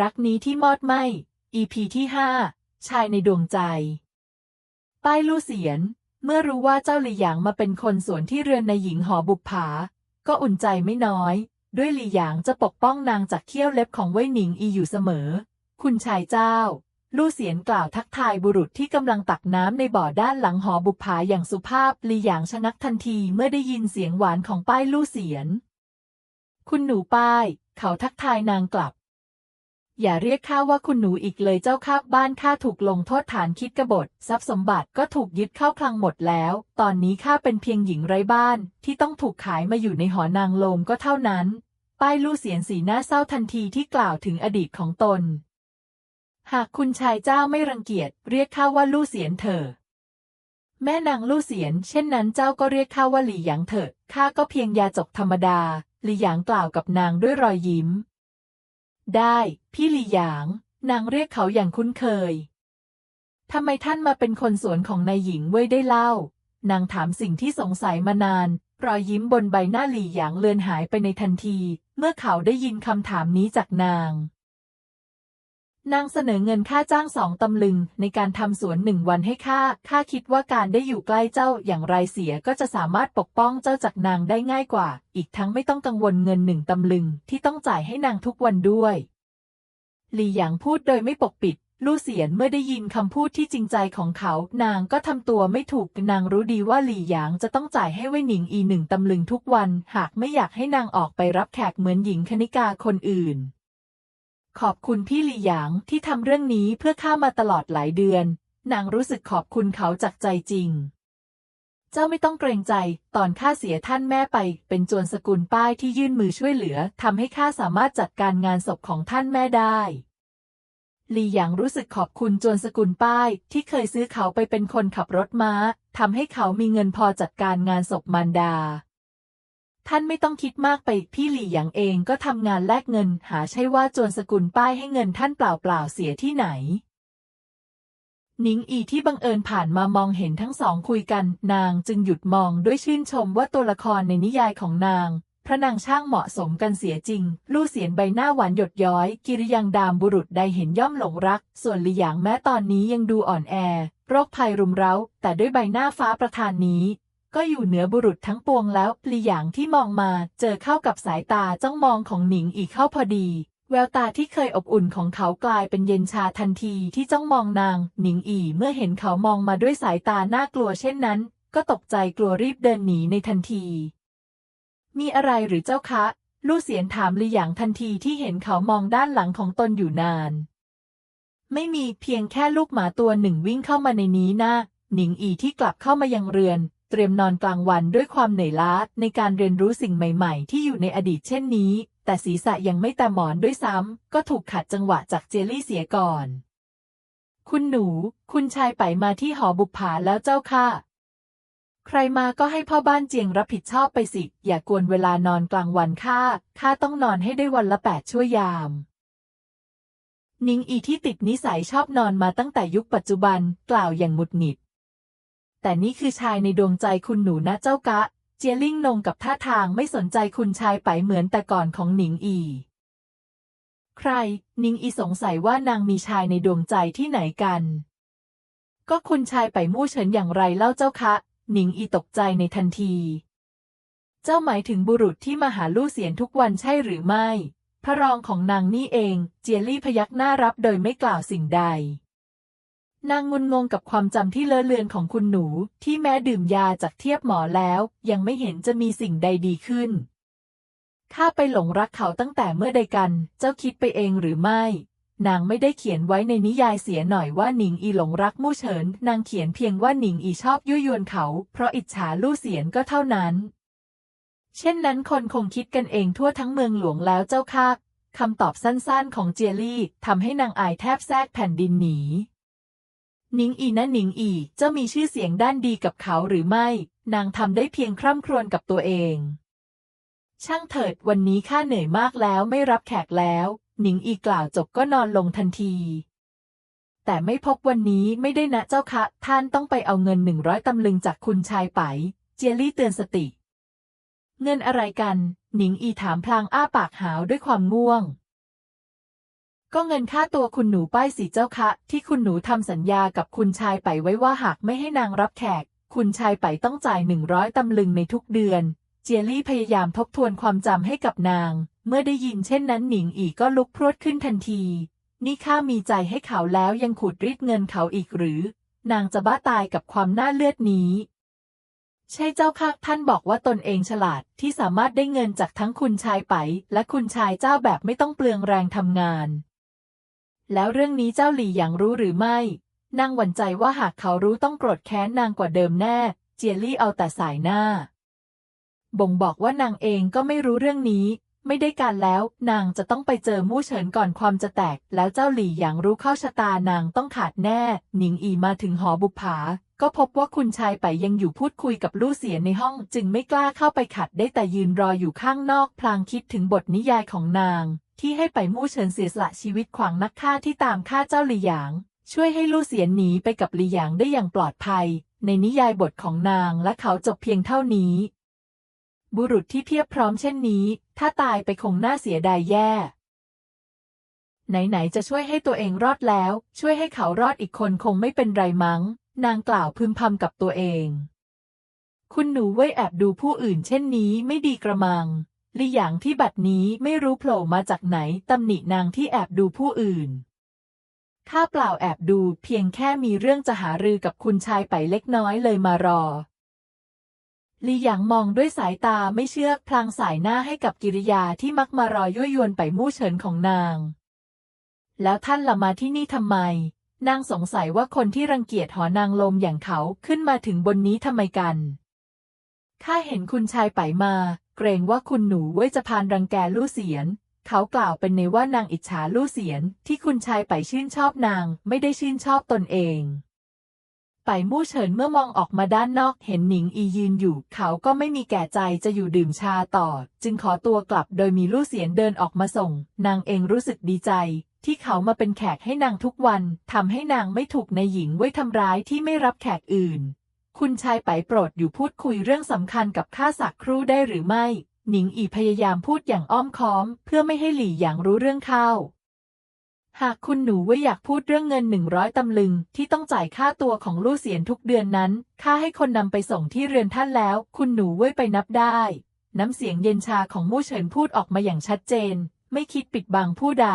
รักนี้ที่มอดไหม EP ที่ห้าชายในดวงใจ ป้ายลู่เสียน เมื่อรู้ว่าเจ้าหลี่หยางมาเป็นคนสวนที่เรือนในหญิงหอบุปผา ก็อุ่นใจไม่น้อย ด้วยหลี่หยางจะปกป้องนางจากเขี้ยวเล็บของเว่ยหนิงอีอยู่เสมอ คุณชายเจ้า ลู่เสียนกล่าวทักทายบุรุษที่กำลังตักน้ำในบ่อด้านหลังหอบุปผาอย่างสุภาพหลี่หยางชะงักทันทีเมื่อได้ยินเสียงหวานของป้ายลู่เสียน คุณหนูป้าย เขาทักทายนางกลับ อย่าเรียกข้าว่าคุณหนูอีกเลยเจ้าข้าบ้านข้าถูกลงโทษฐานคิดกบฏ ทรัพย์สมบัติก็ถูกยึดเข้าคลังหมดแล้ว ตอนนี้ข้าเป็นเพียงหญิงไร้บ้าน ที่ต้องถูกขายมาอยู่ในหอนางโลมก็เท่านั้น ป้ายลู่เสียนสีหน้าเศร้าทันทีที่กล่าวถึงอดีตของตน หากคุณชายเจ้าไม่รังเกียจ เรียกข้าว่าลู่เสียนเถอะแม่นางลู่เสียน เช่นนั้นเจ้าก็เรียกข้าว่าหลี่หยางเถอะข้าก็เพียงยาจกธรรมดาหลี่หยางกล่าวกับนางด้วยรอยยิ้ม ได้ พี่หลี่หยาง นางเรียกเขาอย่างคุ้นเคย ทำไมท่านมาเป็นคนสวนของนายหญิงเว่ยได้เล่า นางถามสิ่งที่สงสัยมานาน รอยยิ้มบนใบหน้าหลี่หยางเลือนหายไปในทันที เมื่อเขาได้ยินคำถามนี้จากนาง นางเสนอเงินค่าจ้างสองตำลึง ในการทำสวนหนึ่งวันให้ข้า ข้าคิดว่าการได้อยู่ใกล้เจ้าอย่างไรเสียก็จะสามารถปกป้องเจ้าจากนางได้ง่ายกว่า อีกทั้งไม่ต้องกังวลเงินหนึ่งตำลึง ที่ต้องจ่ายให้นางทุกวันด้วย หลี่หยางพูดโดยไม่ปกปิด ลู่เสียนเมื่อได้ยินคำพูดที่จริงใจของเขา นางก็ทำตัวไม่ถูก นางรู้ดีว่าหลี่หยางจะต้องจ่ายให้เว่ยหนิงอีหนึ่งตำลึงทุกวัน หากไม่อยากให้นางออกไปรับแขกเหมือนหญิงคณิกาคนอื่น ขอบคุณพี่หลี่หยางที่ทำเรื่องนี้เพื่อข้ามาตลอดหลายเดือน นางรู้สึกขอบคุณเขาจากใจจริง เจ้าไม่ต้องเกรงใจ ตอนข้าเสียท่านแม่ไป เป็นจวนสกุลป้ายที่ยื่นมือช่วยเหลือทำให้ข้าสามารถจัดการงานศพของท่านแม่ได้ลีหยางรู้สึกขอบคุณจวนสกุลป้าย ที่เคยซื้อเขาไปเป็นคนขับรถม้าทำให้เขามีเงินพอจัดการงานศพมารดา ท่านไม่ต้องคิดมากไปพี่หลี่หยางเองก็ทำงานแลกเงิน หาใช่ว่าจวนสกุลป้ายให้เงินท่านเปล่าๆเสียที่ไหนนิงอีที่บังเอิญผ่านมามองเห็นทั้งสองคุยกัน นางจึงหยุดมองด้วยชื่นชมว่าตัวละครในนิยายของนาง พระนางช่างเหมาะสมกันเสียจริง ลู่เสียนใบหน้าหวานหยดย้อย กิริยังดามบุรุษใดเห็นย่อมหลงรัก ส่วนหลี่หยางแม้ตอนนี้ยังดูอ่อนแอ โรคภัยรุมเร้า แต่ด้วยใบหน้าฟ้าประทานนี้ ก็อยู่เหนือบุรุษทั้งปวงแล้วหลี่หยางที่มองมาเจอเข้ากับสายตาจ้องมองของหนิงอีกเข้าพอดี แววตาที่เคยอบอุ่นของเขากลายเป็นเย็นชาทันทีที่จ้องมองนางหนิงอีเมื่อเห็นเขามองมาด้วยสายตาน่ากลัวเช่นนั้น ก็ตกใจกลัวรีบเดินหนีในทันที มีอะไรหรือเจ้าคะ ลู่เสียนถามลีหยางทันทีที่เห็นเขามองด้านหลังของตนอยู่นาน ไม่มีเพียงแค่ลูกหมาตัวหนึ่งวิ่งเข้ามาในนี้นะหนิงอีที่กลับเข้ามายังเรือน เตรียมนอนกลางวันด้วยความเหนื่อยล้าในการเรียนรู้สิ่งใหม่ๆ ที่อยู่ในอดีตเช่นนี้ แต่ศีรษะยังไม่แต่หมอนด้วยซ้ำ ก็ถูกขัดจังหวะจากเจลลี่เสียก่อน คุณหนู คุณชายไปมาที่หอบุปผาแล้วเจ้าค่ะ ใครมาก็ให้พ่อบ้านเจียงรับผิดชอบไปสิ อย่ากวนเวลานอนกลางวันข้าข้าต้องนอนให้ได้วันละแปดชั่วยามนิงอีที่ติดนิสัยชอบนอนมาตั้งแต่ยุคปัจจุบันกล่าวอย่างหงุดหงิด แต่นี่คือชายในดวงใจคุณหนูนะเจ้ากะ เจียลิ่งนงกับท่าทางไม่สนใจคุณชายไปเหมือนแต่ก่อนของหนิงอี ใคร นิงอีสงสัยว่านางมีชายในดวงใจที่ไหนกัน ก็คุณชายไปมู่เฉินอย่างไรเล่าเจ้าคะ หนิงอีตกใจในทันที เจ้าหมายถึงบุรุษที่มาหาลู่เสียนทุกวันใช่หรือไม่ พระรองของนางนี่เอง เจียลี่พยักหน้ารับโดยไม่กล่าวสิ่งใด นางงุนงงกับความจำที่เลอะเลือนของคุณหนู ที่แม้ดื่มยาจากเทียบหมอแล้ว ยังไม่เห็นจะมีสิ่งใดดีขึ้น ข้าไปหลงรักเขาตั้งแต่เมื่อใดกัน เจ้าคิดไปเองหรือไม่ นางไม่ได้เขียนไว้ในนิยายเสียหน่อยว่าหนิงอีหลงรักมู่เฉิน นางเขียนเพียงว่าหนิงอีชอบยุยวนเขา เพราะอิจฉาลู่เสียนก็เท่านั้น เช่นนั้นคนคงคิดกันเองทั่วทั้งเมืองหลวงแล้วเจ้าค่ะคำตอบสั้นๆของเจียลี่ทำให้นางอายแทบแทรกแผ่นดินหนี หนิงอีนะหนิงอีเจ้ามีชื่อเสียงด้านดีกับเขาหรือไม่ นางทำได้เพียงคร่ำครวญกับตัวเอง ช่างเถิดวันนี้ข้าเหนื่อยมากแล้วไม่รับแขกแล้ว หนิงอีกล่าวจบก็นอนลงทันที แต่ไม่พบวันนี้ไม่ได้นะเจ้าคะ ท่านต้องไปเอาเงินหนึ่งร้อยตำลึงจากคุณชายไป เจียลี่เตือนสติ เงินอะไรกัน หนิงอีถามพลางอ้าปากหาวด้วยความง่วง ก็เงินค่าตัวคุณหนูป้ายสิเจ้าคะ ที่คุณหนูทำสัญญากับคุณชายไปไว้ว่าหากไม่ให้นางรับแขก คุณชายไปต้องจ่ายหนึ่งร้อยตำลึงในทุกเดือน เจียลี่พยายามทบทวนความจำให้กับนาง เมื่อได้ยินเช่นนั้นหนิงอีก็ลุกพรวดขึ้นทันที นี่ข้ามีใจให้เขาแล้วยังขูดรีดเงินเขาอีกหรือ นางจะบ้าตายกับความน่าเลือดนี้ ใช่เจ้าค่ะท่านบอกว่าตนเองฉลาดที่สามารถได้เงินจากทั้งคุณชายไป และคุณชายเจ้าแบบไม่ต้องเปลืองแรงทำงาน แล้วเรื่องนี้เจ้าหลี่หยางรู้หรือไม่ นางหวั่นใจว่าหากเขารู้ต้องโกรธแค้นนางกว่าเดิมแน่ เจียลี่เอาแต่สายหน้า บ่งบอกว่านางเองก็ไม่รู้เรื่องนี้ ไม่ได้การแล้ว นางจะต้องไปเจอมู่เฉินก่อนความจะแตก แล้วเจ้าหลี่หยางรู้เข้าชะตานางต้องขาดแน่ หนิงอีมาถึงหอบุปผา ก็พบว่าคุณชายไปยังอยู่พูดคุยกับลู่เสียในห้อง จึงไม่กล้าเข้าไปขัดได้แต่ยืนรออยู่ข้างนอก พลางคิดถึงบทนิยายของนาง ที่ให้ไปมู่เฉินเสียสละชีวิตขวางนักฆ่าที่ตามฆ่าเจ้าหลี่หยาง ช่วยให้ลู่เสียนหนีไปกับหลี่หยางได้อย่างปลอดภัย ในนิยายบทของนางและเขาจบเพียงเท่านี้ บุรุษที่เพียบพร้อมเช่นนี้ ถ้าตายไปคงน่าเสียดายแย่ ไหนๆจะช่วยให้ตัวเองรอดแล้ว ช่วยให้เขารอดอีกคนคงไม่เป็นไรมั้ง นางกล่าวพึมพำกับตัวเอง คุณหนูเว่ยแอบดูผู้อื่นเช่นนี้ไม่ดีกระมัง ลิหยางที่บัดนี้ไม่รู้โผล่มาจากไหนตำหนินางที่แอบดูผู้อื่น ข้าเปล่าแอบดูเพียงแค่มีเรื่องจะหารือกับคุณชายไปเล็กน้อยเลยมารอลีหยางมองด้วยสายตาไม่เชื่อพลางสายหน้าให้กับกิริยาที่มักมารอยั่วยวนไปมู่เฉินของนาง แล้วท่านละมาที่นี่ทำไม นางสงสัยว่าคนที่รังเกียจหอนางลมอย่างเขาขึ้นมาถึงบนนี้ทำไมกัน ข้าเห็นคุณชายไปมา เกรงว่าคุณหนูเว้ยจะพานรังแกลู่เสียน เขากล่าวเป็นในว่านางอิจฉาลู่เสียนที่คุณชายไปชื่นชอบนางไม่ได้ชื่นชอบตนเอง ไปมู่เฉินเมื่อมองออกมาด้านนอกเห็นหนิงอียืนอยู่ เขาก็ไม่มีแก่ใจจะอยู่ดื่มชาต่อ จึงขอตัวกลับโดยมีลู่เสียนเดินออกมาส่ง นางเองรู้สึกดีใจ ที่เขามาเป็นแขกให้นางทุกวันทำให้นางไม่ถูกในายหญิงไว้ทำร้ายที่ไม่รับแขกอื่น คุณชายไปโปรดอยู่พูดคุยเรื่องสำคัญกับข้าสักครู่ได้หรือไม่ หนิงอีพยายามพูดอย่างอ้อมค้อม เพื่อไม่ให้หลี่หยางรู้เรื่องเข้าหากคุณหนูว่าอยากพูดเรื่องเงินหนึ่งร้อยตำลึง ที่ต้องจ่ายค่าตัวของลู่เสียนทุกเดือนนั้นข้าให้คนนำไปส่งที่เรือนท่านแล้ว คุณหนูเว้ยไปนับได้ น้ำเสียงเย็นชาของมู่เฉินพูดออกมาอย่างชัดเจน ไม่คิดปิดบังผู้ใด